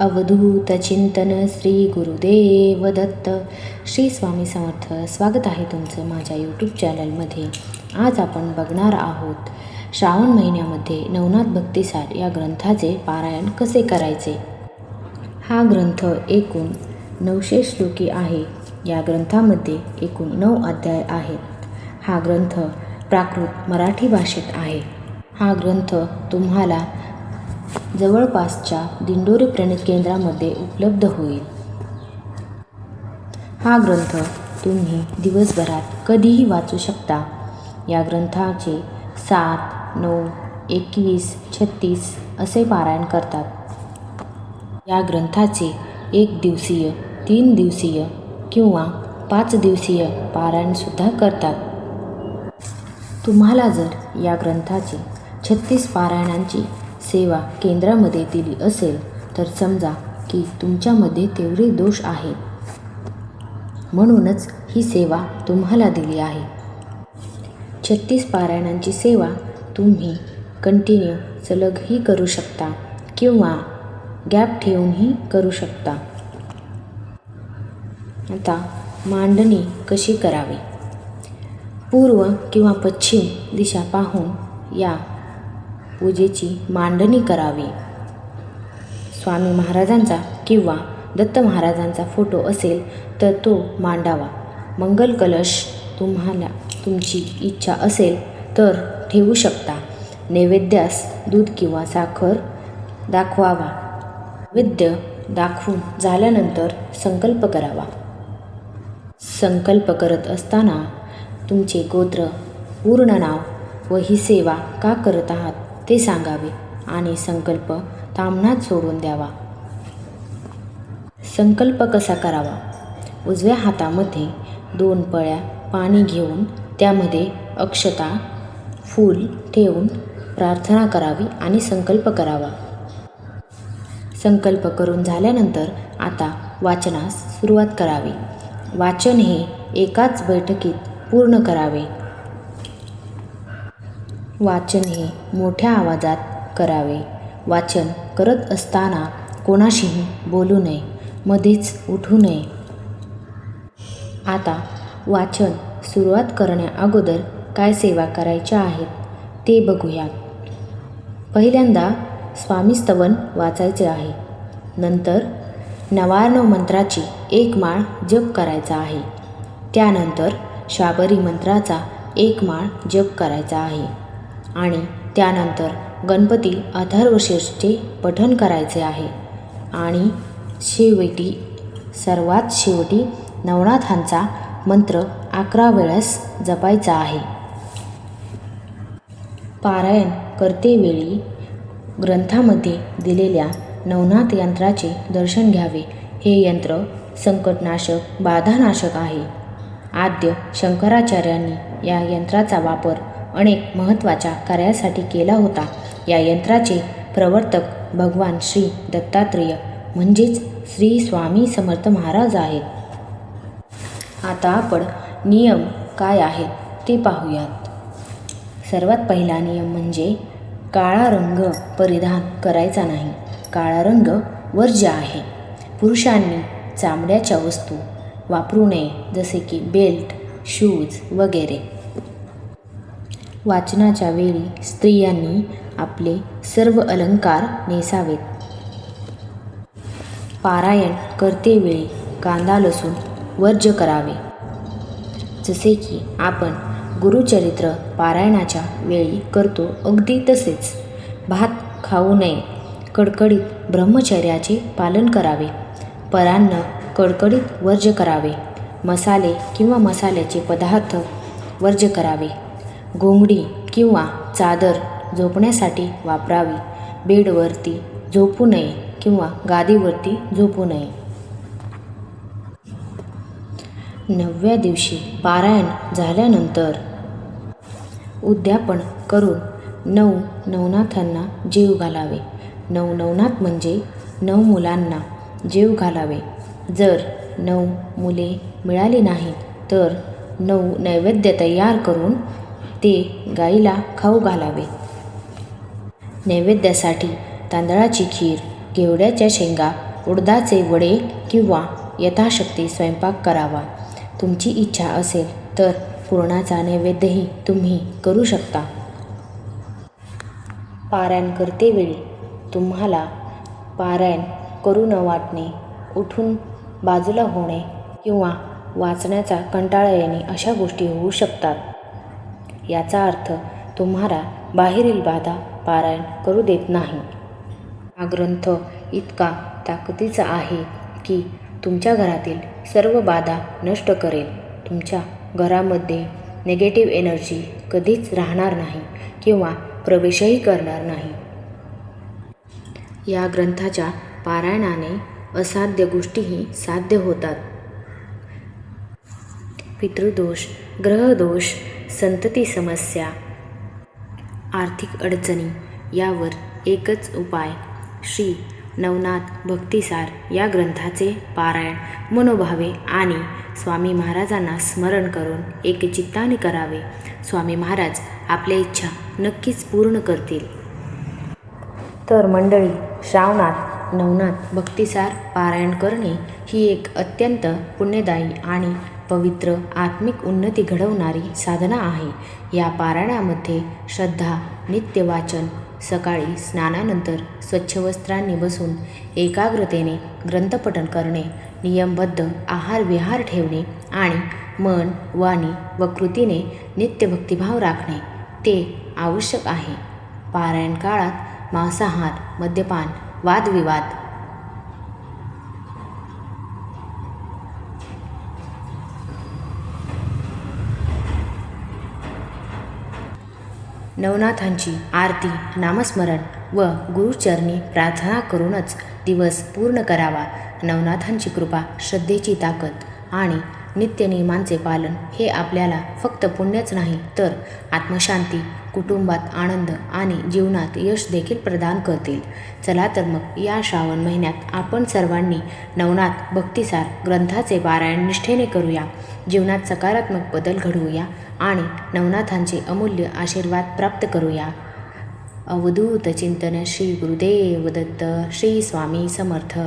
अवधूत चिंतन श्री गुरुदेव दत्त श्री स्वामी समर्थ स्वागत आहे तुमचं माझ्या यूट्यूब चॅनलमध्ये आज आपण बघणार आहोत श्रावण महिन्यामध्ये नवनाथ भक्तिसार या ग्रंथाचे पारायण कसे करायचे? हा ग्रंथ एकूण नऊशे श्लोकी आहे. या ग्रंथामध्ये एकूण नऊ अध्याय आहेत. हा ग्रंथ प्राकृत मराठी भाषेत आहे. हा ग्रंथ तुम्हाला जवळपासच्या दिंडोरी प्रणित केंद्रामध्ये उपलब्ध होईल. हा ग्रंथ तुम्ही दिवसभरात कधीही वाचू शकता. या ग्रंथाचे सात नऊ एकवीस छत्तीस असे पारायण करतात. या ग्रंथाचे एक दिवसीय तीन दिवसीय किंवा पाच दिवसीय पारायणसुद्धा करतात. तुम्हाला जर या ग्रंथाची छत्तीस पारायणांची सेवा केंद्रामध्ये दिली असेल तर समजा की तुमच्यामध्ये तेवढे दोष आहे म्हणूनच ही सेवा तुम्हाला दिली आहे. छत्तीस पारायणांची सेवा तुम्ही कंटिन्यू सलगही करू शकता किंवा गॅप ठेवूनही करू शकता. आता मांडणी कशी करावी? पूर्व किंवा पश्चिम दिशा पाहून या पूजेची मांडणी करावी. स्वामी महाराजांचा किंवा दत्त महाराजांचा फोटो असेल तर तो मांडावा. मंगल कलश तुम्हाला तुमची इच्छा असेल तर ठेवू शकता. नैवेद्यास दूध किंवा साखर दाखवावा. वैद्य दाखवून झाल्यानंतर संकल्प करावा. संकल्प करत असताना तुमचे गोत्र पूर्ण नाव व ही सेवा का करत आहात? ते सांगावे आणि संकल्प तामणात सोडून द्यावा. संकल्प कसा करावा? उजव्या हातामध्ये दोन पळ्या पाणी घेऊन त्यामध्ये अक्षता फूल ठेवून प्रार्थना करावी आणि संकल्प करावा. संकल्प करून झाल्यानंतर आता वाचनास सुरुवात करावी. वाचन हे एकाच बैठकीत पूर्ण करावे. वाचन हे मोठ्या आवाजात करावे. वाचन करत असताना कोणाशीही बोलू नये मध्येच उठू नये. आता वाचन सुरुवात करण्याअगोदर काय सेवा करायच्या आहेत ते बघूयात पहिल्यांदा स्वामीस्तवन वाचायचे आहे. नंतर नवार्णव मंत्राची एक माळ जप करायचा आहे. त्यानंतर शाबरी मंत्राचा एक माळ जप करायचा आहे. आणि त्यानंतर गणपती अथर्वशीर्षचे पठण करायचे आहे. आणि शेवटी सर्वात शेवटी नवनाथांचा मंत्र अकरा वेळेस जपायचा आहे. पारायण करतेवेळी ग्रंथामध्ये दिलेल्या नवनाथ यंत्राचे दर्शन घ्यावे. हे यंत्र संकटनाशक बाधानाशक आहे. आद्य शंकराचार्यांनी या यंत्राचा वापर अनेक महत्त्वाच्या कार्यासाठी केला होता. या यंत्राचे प्रवर्तक भगवान श्री दत्तात्रेय म्हणजेच श्री स्वामी समर्थ महाराज आहेत. आता आपण नियम काय आहेत ते पाहूयात. सर्वात पहिला नियम म्हणजे काळा रंग परिधान करायचा नाही. काळा रंग वर्ज्य आहे. पुरुषांनी चामड्याच्या वस्तू वापरू नये जसे की बेल्ट शूज वगैरे. वाचनाच्या वेळी स्त्रियांनी आपले सर्व अलंकार नेसावेत. पारायण करतेवेळी कांदा लसूण वर्ज्य करावे. जसे की आपण गुरुचरित्र पारायणाच्या वेळी करतो अगदी तसेच भात खाऊ नये कडकडीत ब्रह्मचर्याचे पालन करावे परान्न कडकडीत वर्ज्य करावे मसाले किंवा मसाल्याचे पदार्थ वर्ज्य करावे. घोंगडी किंवा चादर झोपण्यासाठी वापरावी. बेडवरती झोपू नये किंवा गादीवरती झोपू नये. नवव्या दिवशी पारायण झाल्यानंतर उद्यापन करून नऊ नवनाथांना जीव घालावे. नऊ नवनाथ म्हणजे नऊ मुलांना जीव घालावे. जर नऊ मुले मिळाली नाहीत तर नऊ नैवेद्य तयार करून ते गाईला खाऊ घालावे. नैवेद्यासाठी तांदळाची खीर घेवड्याच्या शेंगा उडदाचे वडे किंवा यथाशक्ती स्वयंपाक करावा. तुमची इच्छा असेल तर पुरणाचा नैवेद्यही तुम्ही करू शकता. पारायण करतेवेळी तुम्हाला पारायण करू न वाटणे उठून बाजूला होणे किंवा वाचण्याचा कंटाळा येणे अशा गोष्टी होऊ शकतात. याचा अर्थ तुम्हाला बाहेरील बाधा पारायण करू देत नाही. हा ग्रंथ इतका ताकदीचा आहे की तुमच्या घरातील सर्व बाधा नष्ट करेल. तुमच्या घरामध्ये निगेटिव्ह एनर्जी कधीच राहणार नाही किंवा प्रवेशही करणार नाही. या ग्रंथाच्या पारायणाने असाध्य गोष्टीही साध्य होतात. पितृदोष ग्रहदोष संतती समस्या. आर्थिक अडचणी यावर एकच उपाय. श्री नवनाथ भक्तिसार या ग्रंथाचे पारायण मनोभावे आणि स्वामी महाराजांना स्मरण करून एकचित्ताने करावे. स्वामी महाराज आपल्या इच्छा नक्कीच पूर्ण करतील. तर मंडळी श्रावणात नवनाथ भक्तिसार पारायण करणे ही एक अत्यंत पुण्यदायी आणि पवित्र आत्मिक उन्नती घडवणारी साधना आहे. या पारायणामध्ये श्रद्धा नित्यवाचन सकाळी स्नानानंतर स्वच्छ वस्त्रांनी बसून एकाग्रतेने ग्रंथपठण करणे नियमबद्ध आहार विहार ठेवणे आणि मन वाणी व कृतीने नित्यभक्तिभाव राखणे ते आवश्यक आहे. पारायण काळात मांसाहार मद्यपान वादविवाद नवनाथांची आरती नामस्मरण व गुरुचरणी प्रार्थना करूनच दिवस पूर्ण करावा. नवनाथांची कृपा श्रद्धेची ताकद आणि नित्यनियमांचे पालन हे आपल्याला फक्त पुण्यच नाही तर आत्मशांती कुटुंबात आनंद आणि जीवनात यश देखील प्रदान करतील. चला तर मग या श्रावण महिन्यात आपण सर्वांनी नवनाथ भक्तिसार ग्रंथाचे पारायण निष्ठेने करूया. जीवनात सकारात्मक बदल घडवूया आणि नवनाथांचे अमूल्य आशीर्वाद प्राप्त करूया. अवधूत चिंतन श्री गुरुदेव दत्त श्री स्वामी समर्थ.